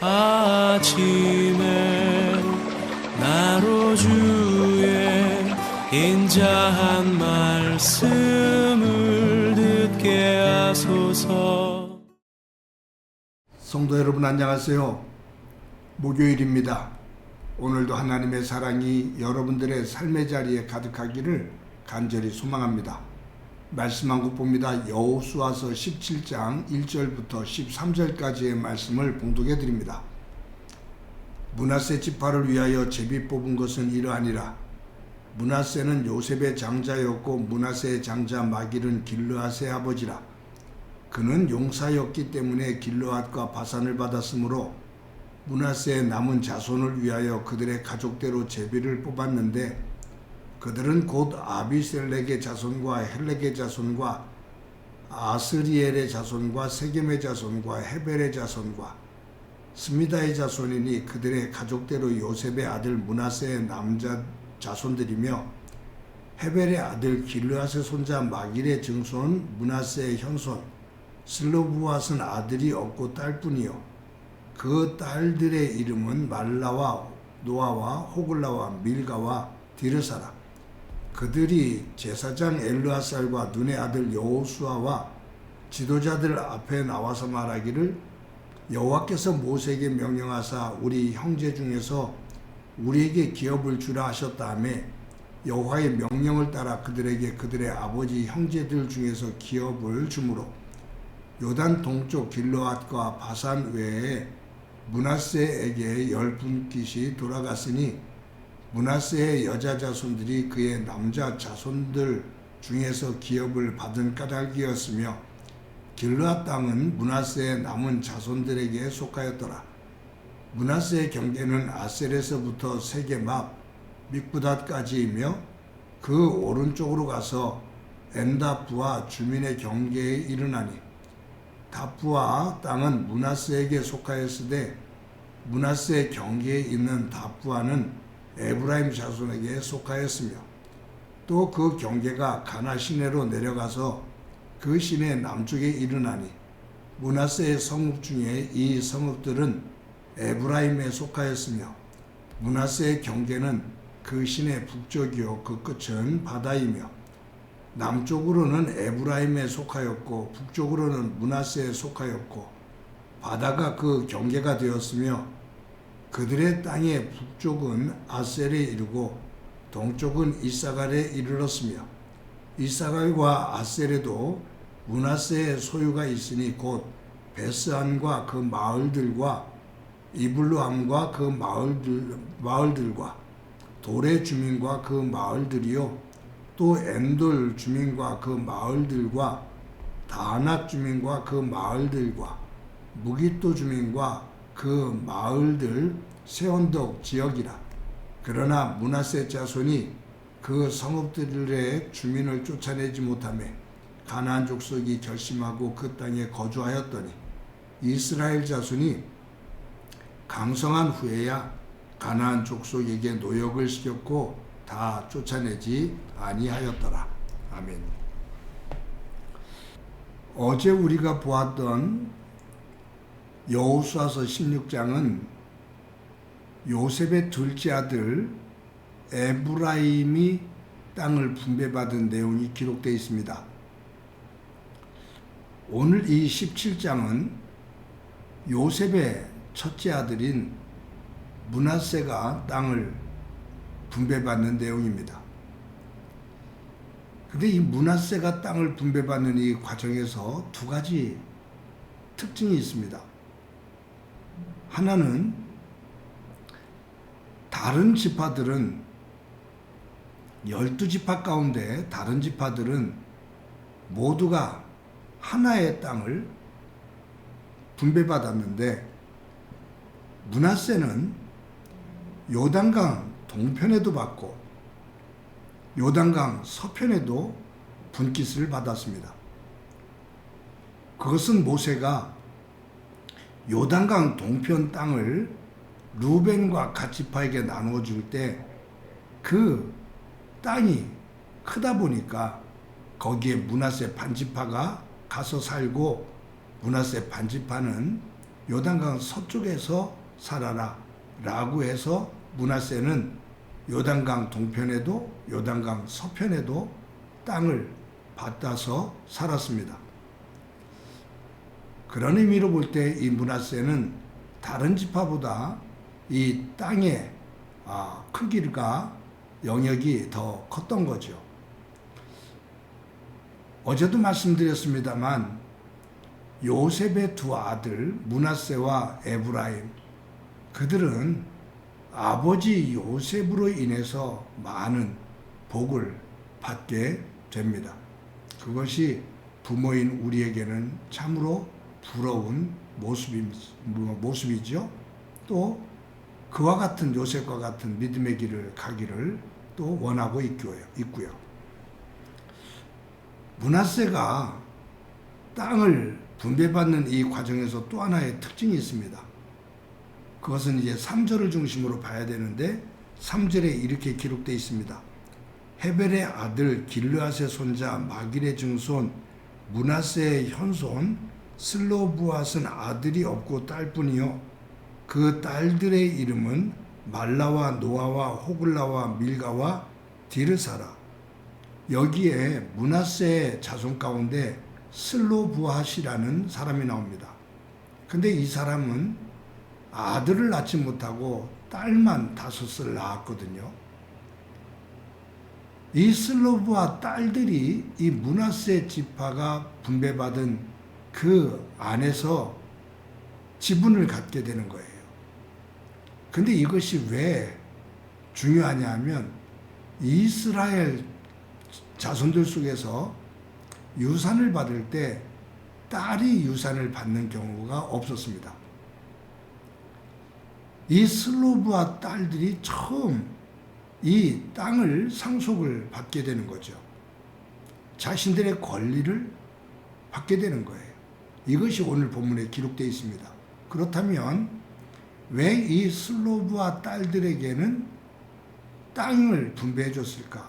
아침에 나로 주의 인자한 말씀을 듣게 하소서 성도 여러분 안녕하세요. 목요일입니다. 오늘도 하나님의 사랑이 여러분들의 삶의 자리에 가득하기를 간절히 소망합니다. 말씀 한곡 봅니다. 여호수아서 17장 1절부터 13절까지의 말씀을 봉독해 드립니다. 문하세 지파를 위하여 제비 뽑은 것은 이러하니라. 문하세는 요셉의 장자였고 문하세의 장자 마길은 길르앗의 아버지라. 그는 용사였기 때문에 길르앗과 바산을 받았으므로 문하세의 남은 자손을 위하여 그들의 가족대로 제비를 뽑았는데 그들은 곧 아비셀렉의 자손과 헬렉의 자손과 아스리엘의 자손과 세겜의 자손과 헤벨의 자손과 스미다의 자손이니 그들의 가족대로 요셉의 아들 문하세의 남자 자손들이며 헤벨의 아들 길르앗의 손자 마길의 증손 문하세의 현손 슬로브앗은 아들이 없고 딸뿐이요. 그 딸들의 이름은 말라와 노아와 호글라와 밀가와 디르사라 그들이 제사장 엘르아살과 눈의 아들 여호수아와 지도자들 앞에 나와서 말하기를 여호와께서 모세에게 명령하사 우리 형제 중에서 우리에게 기업을 주라 하셨다며 여호와의 명령을 따라 그들에게 그들의 아버지 형제들 중에서 기업을 주므로 요단 동쪽 길로앗과 바산 외에 문하세에게 열 분깃이 돌아갔으니 문하세의 여자 자손들이 그의 남자 자손들 중에서 기업을 받은 까닭이었으며 길르앗 땅은 문하세의 남은 자손들에게 속하였더라. 문하세의 경계는 아셀에서부터 앞 믹부닷까지이며 그 오른쪽으로 가서 엔다프와 주민의 경계에 이르나니 다프와 땅은 문하세에게 속하였으되 문하세의 경계에 있는 다프아는 에브라임 자손에게 속하였으며 또 그 경계가 가나 시내로 내려가서 그 시내 남쪽에 이르나니 문하세의 성읍 중에 이 성읍들은 에브라임에 속하였으며 문하세의 경계는 그 시내 북쪽이요 그 끝은 바다이며 남쪽으로는 에브라임에 속하였고 북쪽으로는 문하세에 속하였고 바다가 그 경계가 되었으며 그들의 땅의 북쪽은 아셀에 이르고 동쪽은 이사갈에 이르렀으며 이사갈과 아셀에도 문하세의 소유가 있으니 곧 베스안과 그 마을들과 이블루함과 그 마을들, 마을들과 돌의 주민과 그 마을들이요 또 엔돌 주민과 그 마을들과 다낙 주민과 그 마을들과 무기또 주민과 그 마을들 세원독 지역이라 그러나 문하세 자손이 그 성읍들의 주민을 쫓아내지 못하며 가나안 족속이 결심하고 그 땅에 거주하였더니 이스라엘 자손이 강성한 후에야 가나안 족속에게 노역을 시켰고 다 쫓아내지 아니하였더라. 아멘. 어제 우리가 보았던 여호수아서 16장은 요셉의 둘째 아들 에브라임이 땅을 분배받은 내용이 기록되어 있습니다. 오늘 이 17장은 요셉의 첫째 아들인 문하세가 땅을 분배받는 내용입니다. 근데 이 문하세가 땅을 분배받는 이 과정에서 두 가지 특징이 있습니다. 하나는 다른 지파들은 열두 지파 가운데 다른 지파들은 모두가 하나의 땅을 분배받았는데 문하세는 요단강 동편에도 받고 요단강 서편에도 분깃을 받았습니다. 그것은 모세가 요단강 동편 땅을 루벤과 가치파에게 나누어 줄 때 그 땅이 크다 보니까 거기에 문하세 반지파가 가서 살고 문하세 반지파는 요단강 서쪽에서 살아라 라고 해서 문하세는 요단강 동편에도 요단강 서편에도 땅을 받아서 살았습니다. 그런 의미로 볼 때 이 문하세는 다른 지파보다 이 땅의 아, 크기가 영역이 더 컸던 거죠. 어제도 말씀드렸습니다만 요셉의 두 아들 문하세와 에브라임 그들은 아버지 요셉으로 인해서 많은 복을 받게 됩니다. 그것이 부모인 우리에게는 참으로 부러운 모습이, 모습이죠. 또 그와 같은 요셉과 같은 믿음의 길을 가기를 또 원하고 있고요. 문하세가 땅을 분배받는 이 과정에서 또 하나의 특징이 있습니다. 그것은 이제 3절을 중심으로 봐야 되는데 3절에 이렇게 기록되어 있습니다. 헤벨의 아들 길르앗의 손자 마길의 증손 문하세의 현손 슬로부앗은 아들이 없고 딸뿐이요 그 딸들의 이름은 말라와 노아와 호글라와 밀가와 디르사라 여기에 문하세의 자손 가운데 슬로부앗이라는 사람이 나옵니다. 근데 이 사람은 아들을 낳지 못하고 딸만 다섯을 낳았거든요. 이 슬로브와 딸들이 이 문하세 지파가 분배받은 그 안에서 지분을 갖게 되는 거예요. 근데 이것이 왜 중요하냐 하면 이스라엘 자손들 속에서 유산을 받을 때 딸이 유산을 받는 경우가 없었습니다. 이 슬로브와 딸들이 처음 이 땅을 상속을 받게 되는 거죠. 자신들의 권리를 받게 되는 거예요. 이것이 오늘 본문에 기록되어 있습니다. 그렇다면 왜 이 슬로브와 딸들에게는 땅을 분배해 줬을까?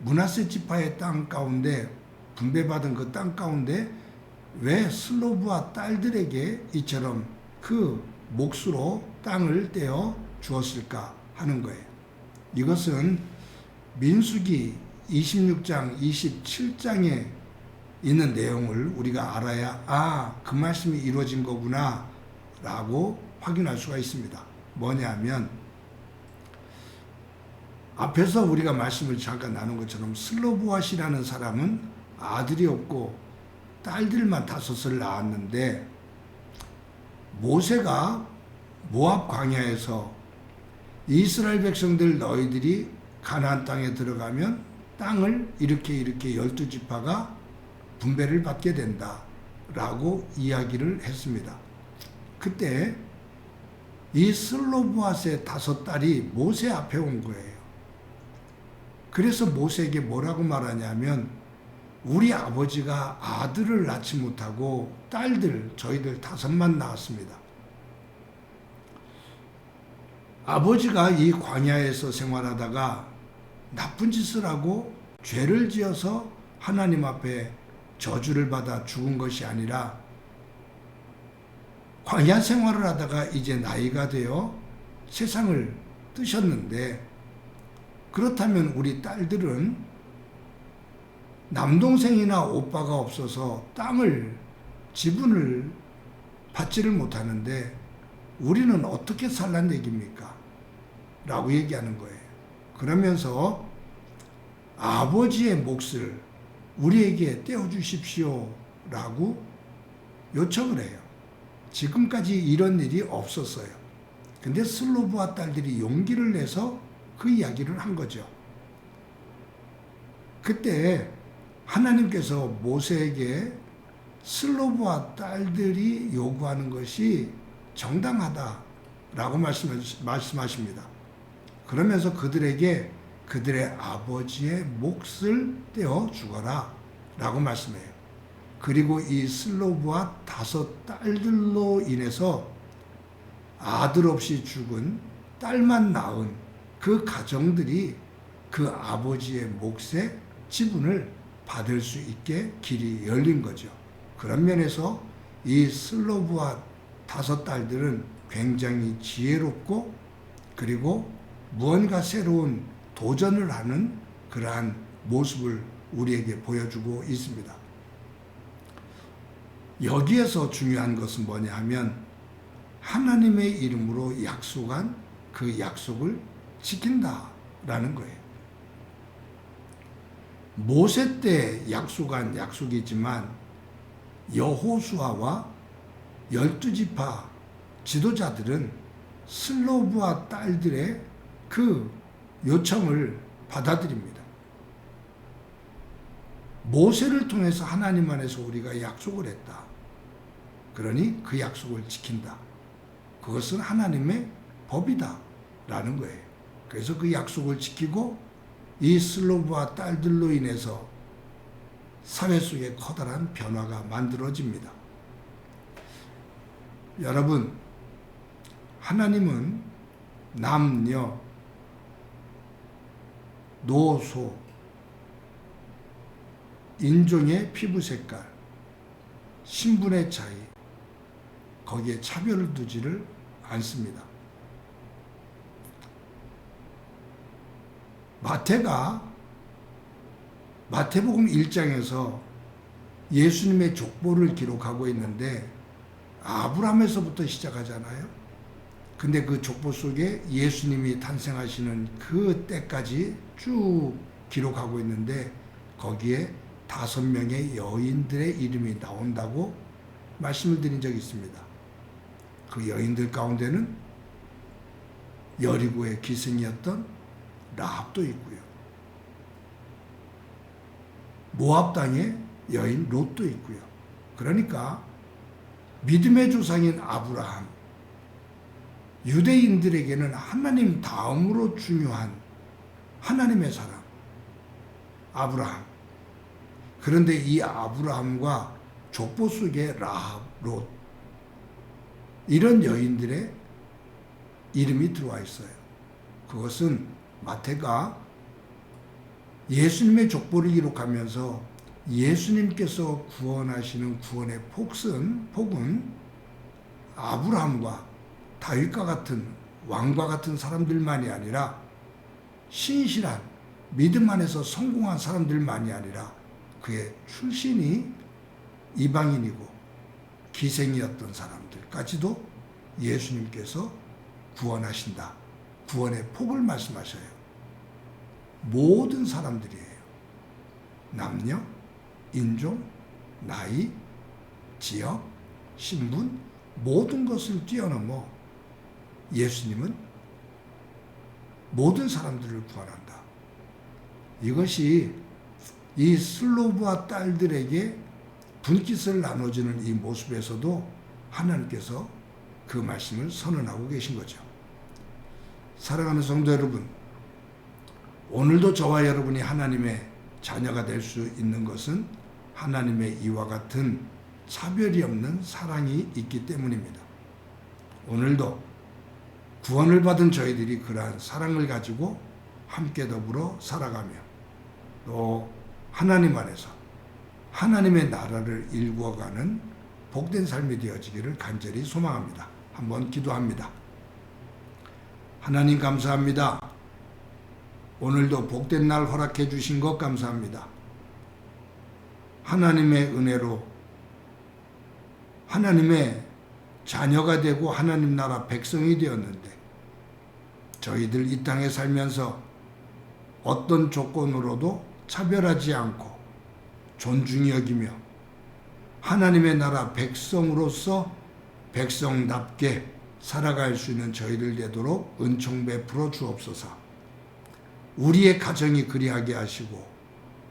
문하세 지파의 땅 가운데 분배받은 그 땅 가운데 왜 슬로브와 딸들에게 이처럼 그 몫으로 땅을 떼어 주었을까 하는 거예요. 이것은 민수기 26장, 27장에 있는 내용을 우리가 알아야 아, 그 말씀이 이루어진 거구나 라고 확인할 수가 있습니다. 뭐냐면 앞에서 우리가 말씀을 잠깐 나눈 것처럼 슬로보아시라는 사람은 아들이 없고 딸들만 다섯을 낳았는데 모세가 모압 광야에서 이스라엘 백성들 너희들이 가나안 땅에 들어가면 땅을 이렇게 이렇게 열두 지파가 분배를 받게 된다라고 이야기를 했습니다. 그때 이 슬로브앗의 다섯 딸이 모세 앞에 온 거예요. 그래서 모세에게 뭐라고 말하냐면 우리 아버지가 아들을 낳지 못하고 딸들 저희들 다섯만 낳았습니다. 아버지가 이 광야에서 생활하다가 나쁜 짓을 하고 죄를 지어서 하나님 앞에 저주를 받아 죽은 것이 아니라 광야 생활을 하다가 이제 나이가 되어 세상을 뜨셨는데 그렇다면 우리 딸들은 남동생이나 오빠가 없어서 땅을 지분을 받지를 못하는데 우리는 어떻게 살란 얘기입니까? 라고 얘기하는 거예요. 그러면서 아버지의 몫을 우리에게 떼어주십시오. 라고 요청을 해요. 지금까지 이런 일이 없었어요. 근데 슬로브와 딸들이 용기를 내서 그 이야기를 한 거죠. 그때 하나님께서 모세에게 슬로브와 딸들이 요구하는 것이 정당하다라고 말씀하십니다. 그러면서 그들에게 그들의 아버지의 몫을 떼어 죽어라 라고 말씀해요. 그리고 이 슬로브와 다섯 딸들로 인해서 아들 없이 죽은 딸만 낳은 그 가정들이 그 아버지의 몫의 지분을 받을 수 있게 길이 열린 거죠. 그런 면에서 이 슬로브와 다섯 딸들은 굉장히 지혜롭고 그리고 무언가 새로운 도전을 하는 그러한 모습을 우리에게 보여주고 있습니다. 여기에서 중요한 것은 뭐냐 하면 하나님의 이름으로 약속한 그 약속을 지킨다라는 거예요. 모세 때 약속한 약속이지만 여호수아와 열두 지파 지도자들은 슬로브와 딸들의 그 요청을 받아들입니다. 모세를 통해서 하나님 안에서 우리가 약속을 했다. 그러니 그 약속을 지킨다. 그것은 하나님의 법이다. 라는 거예요. 그래서 그 약속을 지키고 이 슬로브와 딸들로 인해서 사회 속에 커다란 변화가 만들어집니다. 여러분, 하나님은 남녀, 노소, 인종의 피부 색깔, 신분의 차이, 거기에 차별을 두지를 않습니다. 마태가 마태복음 1장에서 예수님의 족보를 기록하고 있는데 아브라함에서부터 시작하잖아요. 근데 그 족보 속에 예수님이 탄생하시는 그 때까지 쭉 기록하고 있는데 거기에 다섯 명의 여인들의 이름이 나온다고 말씀을 드린 적이 있습니다. 그 여인들 가운데는 여리고의 기생이었던 라합도 있고요. 모압 땅의 여인 롯도 있고요. 그러니까 믿음의 조상인 아브라함, 유대인들에게는 하나님 다음으로 중요한 하나님의 사람, 아브라함. 그런데 이 아브라함과 족보 속의 라합, 롯, 이런 여인들의 이름이 들어와 있어요. 그것은 마태가 예수님의 족보를 기록하면서 예수님께서 구원하시는 구원의 폭은, 폭은 아브라함과 다윗과 같은 왕과 같은 사람들만이 아니라 신실한 믿음 안에서 성공한 사람들만이 아니라 그의 출신이 이방인이고 기생이었던 사람들까지도 예수님께서 구원하신다. 구원의 폭을 말씀하셔요. 모든 사람들이에요. 남녀, 인종, 나이, 지역, 신분, 모든 것을 뛰어넘어 예수님은 모든 사람들을 구원한다. 이것이 이 슬로브와 딸들에게 분깃을 나눠주는 이 모습에서도 하나님께서 그 말씀을 선언하고 계신 거죠. 사랑하는 성도 여러분, 오늘도 저와 여러분이 하나님의 자녀가 될 수 있는 것은 하나님의 이와 같은 차별이 없는 사랑이 있기 때문입니다. 오늘도 구원을 받은 저희들이 그러한 사랑을 가지고 함께 더불어 살아가며 또 하나님 안에서 하나님의 나라를 일구어가는 복된 삶이 되어지기를 간절히 소망합니다. 한번 기도합니다. 하나님 감사합니다. 오늘도 복된 날 허락해 주신 것 감사합니다. 하나님의 은혜로 하나님의 자녀가 되고 하나님 나라 백성이 되었는데 저희들 이 땅에 살면서 어떤 조건으로도 차별하지 않고 존중히 여기며 하나님의 나라 백성으로서 백성답게 살아갈 수 있는 저희들 되도록 은총 베풀어 주옵소서. 우리의 가정이 그리하게 하시고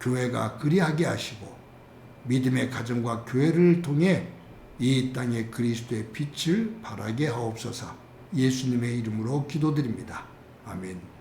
교회가 그리하게 하시고 믿음의 가정과 교회를 통해 이 땅에 그리스도의 빛을 발하게 하옵소서. 예수님의 이름으로 기도드립니다. 아멘.